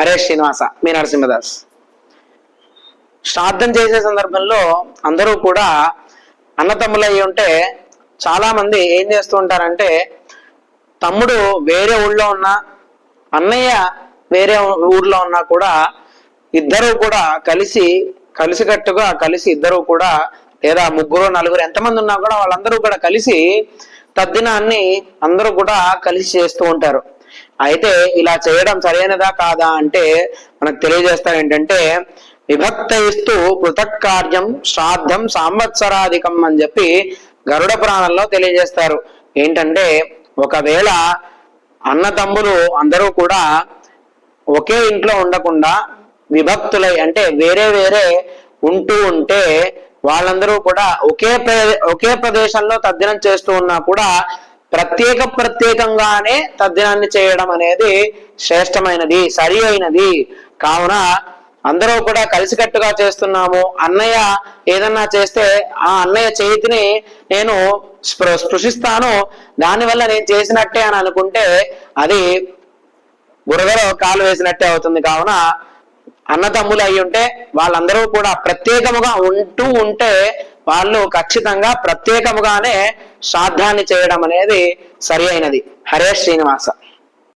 హరే శ్రీనివాస మీ నరసింహదాస్. శ్రాద్ధం చేసే సందర్భంలో అందరూ కూడా అన్నతమ్ములు అయి ఉంటే చాలామంది ఏం చేస్తూ ఉంటారంటే తమ్ముడు వేరే ఊళ్ళో ఉన్నా అన్నయ్య వేరే ఊర్లో ఉన్నా కూడా ఇద్దరు కూడా కలిసి కలిసికట్టుగా కలిసి ఇద్దరు కూడా లేదా ముగ్గురు నలుగురు ఎంతమంది ఉన్నా కూడా వాళ్ళందరూ కూడా కలిసి తద్దినాన్ని అందరూ కూడా కలిసి చేస్తూ ఉంటారు. అయితే ఇలా చేయడం సరైనదా కాదా అంటే మనకు తెలియజేస్తారు ఏంటంటే విభక్త ఇస్తూ పృథక్ కార్యం శ్రాద్ధం సాంవత్సరాధికం అని చెప్పి గరుడ పురాణంలో తెలియజేస్తారు. ఏంటంటే ఒకవేళ అన్నదమ్ములు అందరూ కూడా ఒకే ఇంట్లో ఉండకుండా విభక్తులై అంటే వేరే వేరే ఉంటూ ఉంటే వాళ్ళందరూ కూడా ఒకే ప్ర- ఒకే ప్రదేశంలో తద్దినం చేస్తూ ఉన్నా కూడా ప్రత్యేక ప్రత్యేకంగానే తద్దినాన్ని చేయడం అనేది శ్రేష్టమైనది సరి అయినది కావున అందరూ కూడా కలిసికట్టుగా చేస్తున్నాము. అన్నయ్య ఏదన్నా చేస్తే ఆ అన్నయ్య చేతిని నేను స్పృ స్పృశిస్తాను. దానివల్ల నేను చేసినట్టే అని అనుకుంటే అది బురదలో కాలు వేసినట్టే అవుతుంది. కావున అన్నదమ్ములు అయి ఉంటే వాళ్ళందరూ కూడా ప్రత్యేకముగా ఉంటూ ఉంటే వాళ్ళు ఖచ్చితంగా ప్రత్యేకముగానే శ్రాద్ధాన్ని చేయడం అనేది సరి అయినది. హరే శ్రీనివాస.